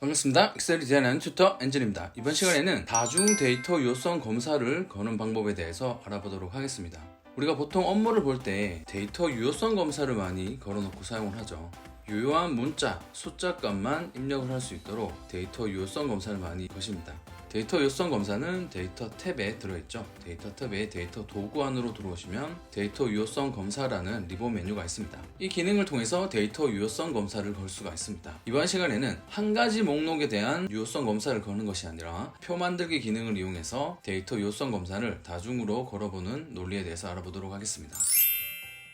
반갑습니다. 엑셀을 디자인하는 튜터 엔진입니다. 이번 시간에는 다중 데이터 유효성 검사를 거는 방법에 대해서 알아보도록 하겠습니다. 우리가 보통 업무를 볼 때 데이터 유효성 검사를 많이 걸어놓고 사용을 하죠. 유효한 문자, 숫자 값만 입력을 할 수 있도록 데이터 유효성 검사를 많이 거십니다. 데이터 유효성 검사는 데이터 탭에 들어있죠. 데이터 탭에 데이터 도구 안으로 들어오시면 데이터 유효성 검사라는 리본 메뉴가 있습니다. 이 기능을 통해서 데이터 유효성 검사를 걸 수가 있습니다. 이번 시간에는 한 가지 목록에 대한 유효성 검사를 거는 것이 아니라 표 만들기 기능을 이용해서 데이터 유효성 검사를 다중으로 걸어보는 논리에 대해서 알아보도록 하겠습니다.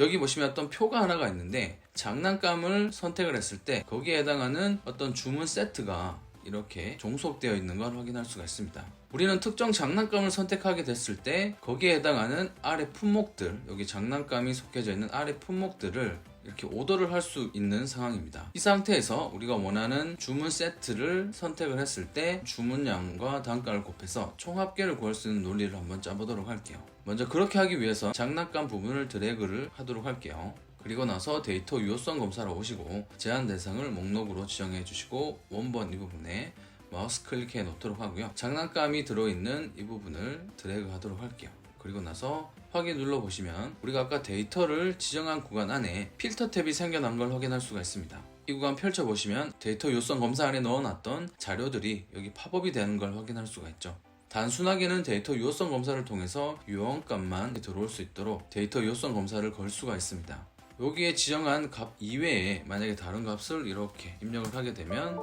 여기 보시면 어떤 표가 하나가 있는데 장난감을 선택을 했을 때 거기에 해당하는 어떤 주문 세트가 이렇게 종속되어 있는 걸 확인할 수가 있습니다. 우리는 특정 장난감을 선택하게 됐을 때 거기에 해당하는 아래 품목들, 여기 장난감이 속해져 있는 아래 품목들을 이렇게 오더를 할 수 있는 상황입니다. 이 상태에서 우리가 원하는 주문 세트를 선택을 했을 때 주문량과 단가를 곱해서 총합계를 구할 수 있는 논리를 한번 짜보도록 할게요. 먼저 그렇게 하기 위해서 장난감 부분을 드래그를 하도록 할게요. 그리고 나서 데이터 유효성 검사로 오시고 제한 대상을 목록으로 지정해 주시고 원본 이 부분에 마우스 클릭해 놓도록 하고요. 장난감이 들어있는 이 부분을 드래그 하도록 할게요. 그리고 나서 확인 눌러 보시면 우리가 아까 데이터를 지정한 구간 안에 필터 탭이 생겨난 걸 확인할 수가 있습니다. 이 구간 펼쳐 보시면 데이터 요성 검사 안에 넣어놨던 자료들이 여기 팝업이 되는 걸 확인할 수가 있죠. 단순하게는 데이터 유효성 검사를 통해서 유효값만 들어올 수 있도록 데이터 유효성 검사를 걸 수가 있습니다. 여기에 지정한 값 이외에 만약에 다른 값을 이렇게 입력을 하게 되면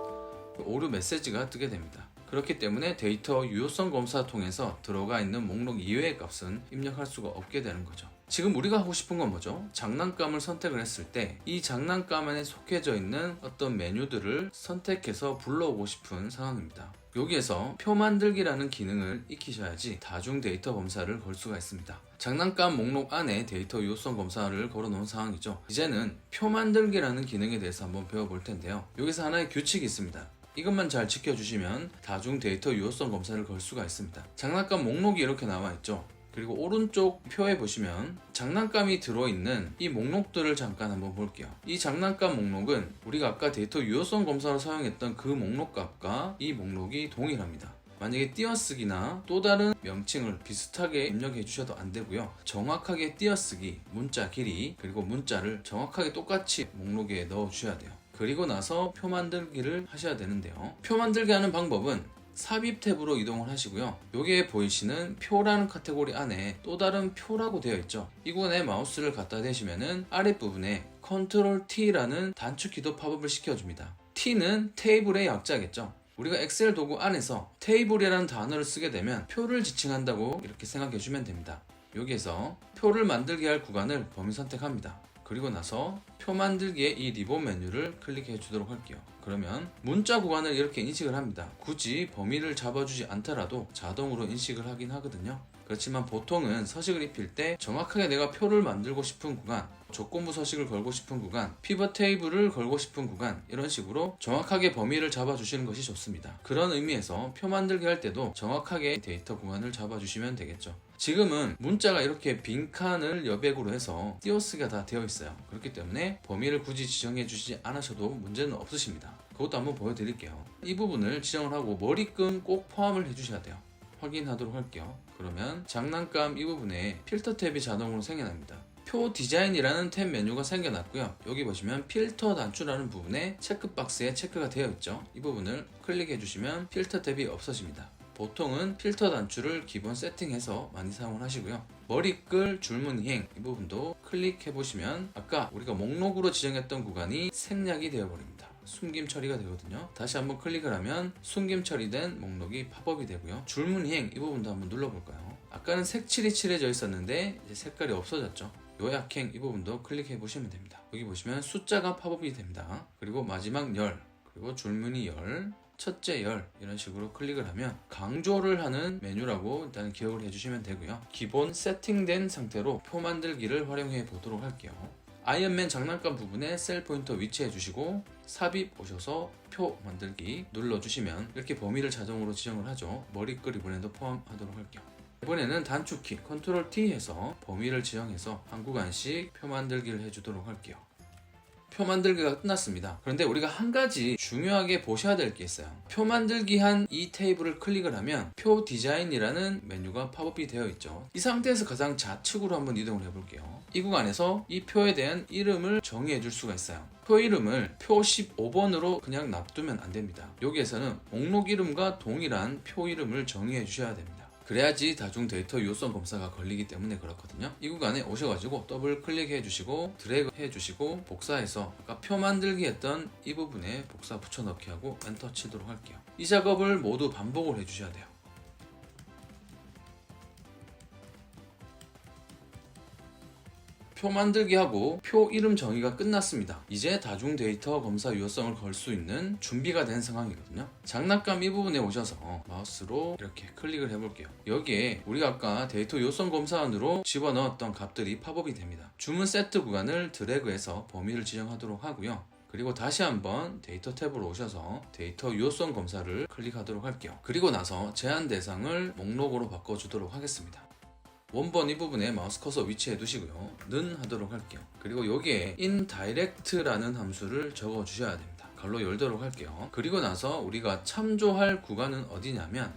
오류 메시지가 뜨게 됩니다. 그렇기 때문에 데이터 유효성 검사 통해서 들어가 있는 목록 이외의 값은 입력할 수가 없게 되는 거죠. 지금 우리가 하고 싶은 건 뭐죠? 장난감을 선택을 했을 때 이 장난감 안에 속해져 있는 어떤 메뉴들을 선택해서 불러오고 싶은 상황입니다. 여기에서 표 만들기라는 기능을 익히셔야지 다중 데이터 검사를 걸 수가 있습니다. 장난감 목록 안에 데이터 유효성 검사를 걸어 놓은 상황이죠. 이제는 표 만들기라는 기능에 대해서 한번 배워볼 텐데요. 여기서 하나의 규칙이 있습니다. 이것만 잘 지켜주시면 다중 데이터 유효성 검사를 걸 수가 있습니다. 장난감 목록이 이렇게 나와 있죠. 그리고 오른쪽 표에 보시면 장난감이 들어있는 이 목록들을 잠깐 한번 볼게요. 이 장난감 목록은 우리가 아까 데이터 유효성 검사로 사용했던 그 목록 값과 이 목록이 동일합니다. 만약에 띄어쓰기나 또 다른 명칭을 비슷하게 입력해 주셔도 안 되고요. 정확하게 띄어쓰기, 문자 길이, 그리고 문자를 정확하게 똑같이 목록에 넣어 주셔야 돼요. 그리고 나서 표 만들기를 하셔야 되는데요. 표 만들기 하는 방법은 삽입 탭으로 이동을 하시고요. 여기에 보이시는 표라는 카테고리 안에 또 다른 표라고 되어 있죠. 이 구간에 마우스를 갖다 대시면은 아랫부분에 Ctrl T라는 단축키도 팝업을 시켜줍니다. T는 테이블의 약자겠죠. 우리가 엑셀 도구 안에서 테이블이라는 단어를 쓰게 되면 표를 지칭한다고 이렇게 생각해 주면 됩니다. 여기에서 표를 만들게 할 구간을 범위 선택합니다. 그리고 나서 표 만들기의 이 리본 메뉴를 클릭해 주도록 할게요. 그러면 문자 구간을 이렇게 인식을 합니다. 굳이 범위를 잡아주지 않더라도 자동으로 인식을 하긴 하거든요. 그렇지만 보통은 서식을 입힐 때 정확하게 내가 표를 만들고 싶은 구간, 조건부 서식을 걸고 싶은 구간, 피벗 테이블을 걸고 싶은 구간 이런 식으로 정확하게 범위를 잡아주시는 것이 좋습니다. 그런 의미에서 표 만들기 할 때도 정확하게 데이터 구간을 잡아주시면 되겠죠. 지금은 문자가 이렇게 빈칸을 여백으로 해서 띄어쓰기가 다 되어 있어요. 그렇기 때문에 범위를 굳이 지정해 주지 않으셔도 문제는 없으십니다. 그것도 한번 보여드릴게요. 이 부분을 지정을 하고 머리끈 꼭 포함을 해주셔야 돼요. 확인하도록 할게요. 그러면 장난감 이 부분에 필터 탭이 자동으로 생겨납니다. 표 디자인이라는 탭 메뉴가 생겨났고요. 여기 보시면 필터 단추라는 부분에 체크박스에 체크가 되어 있죠. 이 부분을 클릭해 주시면 필터 탭이 없어집니다. 보통은 필터 단추를 기본 세팅해서 많이 사용을 하시고요. 머리끌 줄무늬행 이 부분도 클릭해 보시면 아까 우리가 목록으로 지정했던 구간이 생략이 되어 버립니다. 숨김 처리가 되거든요. 다시 한번 클릭을 하면 숨김 처리된 목록이 팝업이 되고요. 줄무늬행 이 부분도 한번 눌러볼까요? 아까는 색칠이 칠해져 있었는데 이제 색깔이 없어졌죠. 요약행 이 부분도 클릭해 보시면 됩니다. 여기 보시면 숫자가 팝업이 됩니다. 그리고 마지막 열 그리고 줄무늬 열 첫째 열 이런 식으로 클릭을 하면 강조를 하는 메뉴라고 일단 기억을 해주시면 되고요. 기본 세팅된 상태로 표 만들기를 활용해 보도록 할게요. 아이언맨 장난감 부분에 셀 포인터 위치해 주시고 삽입 오셔서 표 만들기 눌러 주시면 이렇게 범위를 자동으로 지정을 하죠. 머리끌 이번에도 포함하도록 할게요. 이번에는 단축키 Ctrl T 해서 범위를 지정해서 한 구간씩 표 만들기를 해주도록 할게요. 표 만들기가 끝났습니다. 그런데 우리가 한 가지 중요하게 보셔야 될 게 있어요. 표 만들기 한 이 테이블을 클릭을 하면 표 디자인이라는 메뉴가 팝업이 되어 있죠. 이 상태에서 가장 좌측으로 한번 이동을 해볼게요. 이 구간에서 이 표에 대한 이름을 정의해 줄 수가 있어요. 표 이름을 표 15번으로 그냥 놔두면 안 됩니다. 여기에서는 목록 이름과 동일한 표 이름을 정의해 주셔야 됩니다. 그래야지 다중 데이터 유효성 검사가 걸리기 때문에 그렇거든요. 이 구간에 오셔가지고 더블 클릭해 주시고 드래그 해 주시고 복사해서 아까 표 만들기 했던 이 부분에 복사 붙여넣기 하고 엔터 치도록 할게요. 이 작업을 모두 반복을 해 주셔야 돼요. 표 만들기 하고 표 이름 정의가 끝났습니다. 이제 다중 데이터 검사 유효성을 걸 수 있는 준비가 된 상황이거든요. 장난감 이 부분에 오셔서 마우스로 이렇게 클릭을 해볼게요. 여기에 우리가 아까 데이터 유효성 검사원으로 집어넣었던 값들이 팝업이 됩니다. 주문 세트 구간을 드래그해서 범위를 지정하도록 하고요. 그리고 다시 한번 데이터 탭으로 오셔서 데이터 유효성 검사를 클릭하도록 할게요. 그리고 나서 제한 대상을 목록으로 바꿔주도록 하겠습니다. 원본 이 부분에 마우스 커서 위치해 두시고요. 는 하도록 할게요. 그리고 여기에 indirect라는 함수를 적어 주셔야 됩니다. 갈로 열도록 할게요. 그리고 나서 우리가 참조할 구간은 어디냐면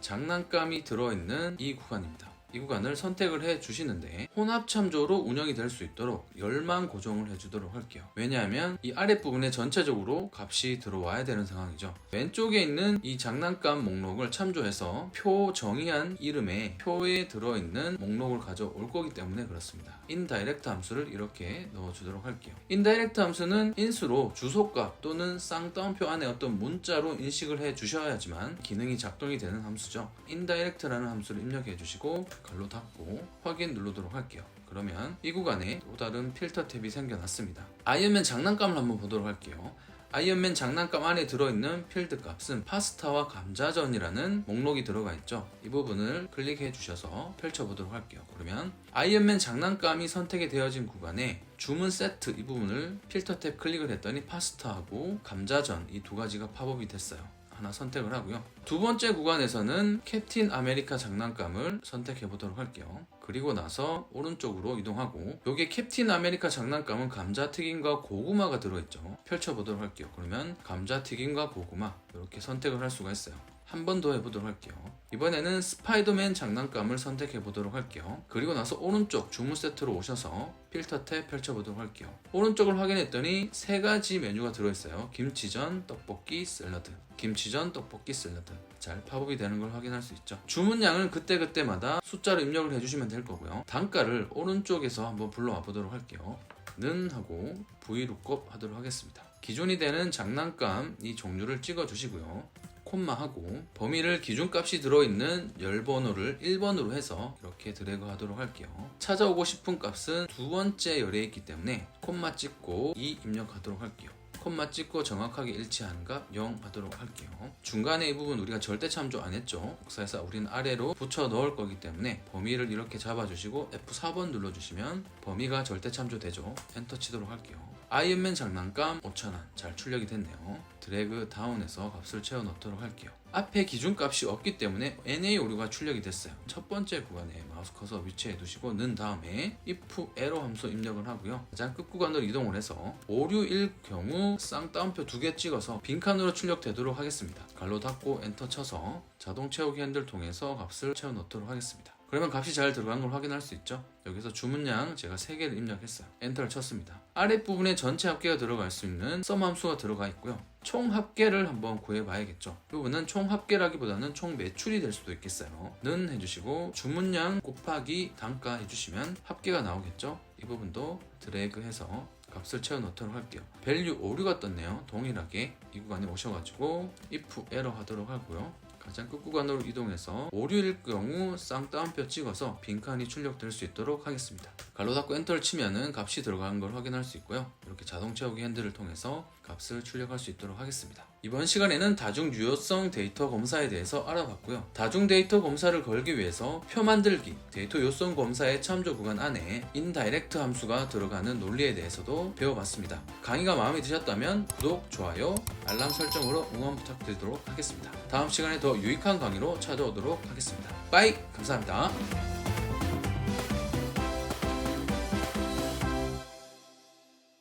장난감이 들어있는 이 구간입니다. 이 구간을 선택을 해 주시는데 혼합 참조로 운영이 될 수 있도록 열만 고정을 해 주도록 할게요. 왜냐하면 이 아랫부분에 전체적으로 값이 들어와야 되는 상황이죠. 왼쪽에 있는 이 장난감 목록을 참조해서 표 정의한 이름에 표에 들어있는 목록을 가져올 거기 때문에 그렇습니다. indirect 함수를 이렇게 넣어 주도록 할게요. indirect 함수는 인수로 주소값 또는 쌍따옴표 안에 어떤 문자로 인식을 해 주셔야지만 기능이 작동이 되는 함수죠. indirect라는 함수를 입력해 주시고 갈로 닫고 확인 누르도록 할게요. 그러면 이 구간에 또 다른 필터 탭이 생겨났습니다. 아이언맨 장난감을 한번 보도록 할게요. 아이언맨 장난감 안에 들어있는 필드 값은 파스타와 감자전이라는 목록이 들어가 있죠. 이 부분을 클릭해 주셔서 펼쳐보도록 할게요. 그러면 아이언맨 장난감이 선택이 되어진 구간에 주문 세트 이 부분을 필터 탭 클릭을 했더니 파스타하고 감자전 이 두 가지가 팝업이 됐어요. 하나 선택을 하고요. 두 번째 구간에서는 캡틴 아메리카 장난감을 선택해 보도록 할게요. 그리고 나서 오른쪽으로 이동하고 여기 캡틴 아메리카 장난감은 감자튀김과 고구마가 들어있죠. 펼쳐보도록 할게요. 그러면 감자튀김과 고구마 이렇게 선택을 할 수가 있어요. 한 번 더 해보도록 할게요. 이번에는 스파이더맨 장난감을 선택해 보도록 할게요. 그리고 나서 오른쪽 주문 세트로 오셔서 필터 탭 펼쳐보도록 할게요. 오른쪽을 확인했더니 세 가지 메뉴가 들어있어요. 김치전, 떡볶이, 샐러드. 김치전, 떡볶이, 샐러드. 잘 팝업이 되는 걸 확인할 수 있죠. 주문량을 그때그때마다 숫자로 입력을 해주시면 될 거고요. 단가를 오른쪽에서 한번 불러와 보도록 할게요. 는 하고 vlookup 하도록 하겠습니다. 기존이 되는 장난감 이 종류를 찍어 주시고요. 콤마하고 범위를 기준값이 들어있는 열 번호를 1번으로 해서 이렇게 드래그 하도록 할게요. 찾아오고 싶은 값은 두 번째 열에 있기 때문에 콤마 찍고 2 입력하도록 할게요. 콤마 찍고 정확하게 값0 하도록 할게요. 중간에 이 부분 우리가 절대 참조 안 했죠. 복사해서 우리는 아래로 붙여 넣을 거기 때문에 범위를 이렇게 잡아주시고 F4번 눌러주시면 범위가 절대 참조되죠. 엔터 치도록 할게요. 아이언맨 장난감 5,000원 잘 출력이 됐네요. 드래그 다운해서 값을 채워 넣도록 할게요. 앞에 기준값이 없기 때문에 NA 오류가 출력이 됐어요. 첫 번째 구간에 마우스 커서 위치해 두시고 는 다음에 if 에러 함수 입력을 하고요. 가장 끝 구간으로 이동을 해서 오류일 경우 쌍따옴표 두 개 찍어서 빈칸으로 출력되도록 하겠습니다. 갈로 닫고 엔터 쳐서 자동 채우기 핸들 통해서 값을 채워 넣도록 하겠습니다. 그러면 값이 잘 들어간 걸 확인할 수 있죠. 여기서 주문량 제가 3개를 입력했어요. 엔터를 쳤습니다. 아랫부분에 전체 합계가 들어갈 수 있는 썸 함수가 들어가 있고요. 총 합계를 한번 구해봐야겠죠. 이 부분은 총 합계라기보다는 총 매출이 될 수도 있겠어요. 는 해주시고 주문량 곱하기 단가 해주시면 합계가 나오겠죠. 이 부분도 드래그해서 값을 채워 넣도록 할게요. 밸류 오류가 떴네요. 동일하게 이 구간에 오셔가지고 if 에러 하도록 하고요. 가장 끝 구간으로 이동해서 오류일 경우 쌍따옴표 찍어서 빈칸이 출력될 수 있도록 하겠습니다. 갈로 닫고 엔터를 치면은 값이 들어간 걸 확인할 수 있고요. 이렇게 자동 채우기 핸들을 통해서 값을 출력할 수 있도록 하겠습니다. 이번 시간에는 다중 유효성 데이터 검사에 대해서 알아봤고요. 다중 데이터 검사를 걸기 위해서 표 만들기, 데이터 요성 검사의 참조 구간 안에 인다이렉트 함수가 들어가는 논리에 대해서도 배워봤습니다. 강의가 마음에 드셨다면 구독, 좋아요, 알람 설정으로 응원 부탁드리도록 하겠습니다. 다음 시간에 더 유익한 강의로 찾아오도록 하겠습니다. 빠이! 감사합니다.